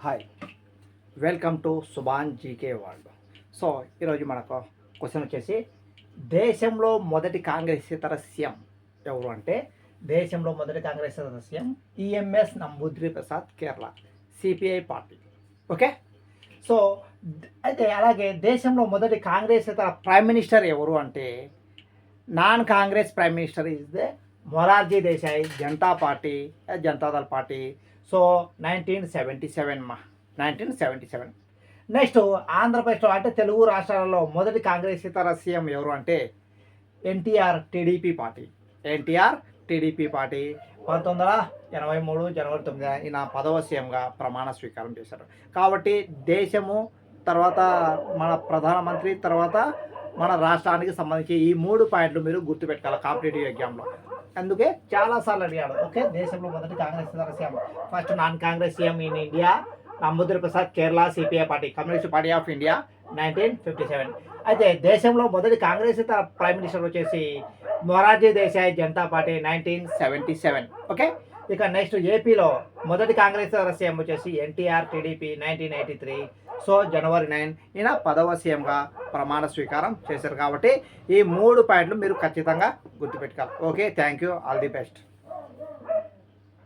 Hi welcome to Subhan GK world so ఈరోజు మనకు question వచ్చేసి దేశంలో మొదటి కాంగ్రెస్ ఇతర సీఎం ఎవరు అంటే దేశంలో మొదటి కాంగ్రెస్ ఇతర CM EMS Namboodiri Prasad Kerala CPI party okay so అయితే అలాగే దేశంలో మొదటి కాంగ్రెస్ ఇతర ప్రైమ్ మినిస్టర్ ఎవరు అంటే non Congress prime minister is the Morarji Desai Janata party Janata Dal party so nineteen seventy seven మా. Nineteen seventy seven. నెక్స్ట్ ఆంధ్రప్రదేశ్లో అంటే తెలుగు రాష్ట్రాలలో మొదటి కాంగ్రెస్ ఇతర సీఎం ఎవరు అంటే NTR TDP party. NTR TDP party పంతొమ్మిది వందల ఎనభై మూడు జనవరి తొమ్మిది ఈయన పదవ సీఎంగా ప్రమాణ స్వీకారం చేశారు. కాబట్టి దేశము తర్వాత మన ప్రధానమంత్రి తర్వాత మన రాష్ట్రానికి సంబంధించి ఈ మూడు పాయింట్లు మీరు గుర్తుపెట్టుకోవాలి కాంపిటేటివ్ ఎగ్జామ్లో. అందుకే చాలా సార్లు అడిగాడు. ఓకే దేశంలో మొదటి Congress CM first non Congress CM in India Namboodiri Prasad Kerala CPI party communist party of India nineteen fifty seven అయితే దేశంలో మొదటి కాంగ్రెస్ ప్రైమ్ మినిస్టర్ వచ్చేసి Morarji Desai Janata party nineteen seventy seven okay ఇక next ఏపీలో మొదటి Congress CM వచ్చేసి NTR TDP nineteen eighty three so జనవరి nine ఈయన పదవ సీఎంగా ప్రమాణ స్వీకారం చేశారు కాబట్టి ఈ మూడు పాయింట్లు మీరు ఖచ్చితంగా గుర్తుపెట్టుకోవాలి. Okay thank you all the best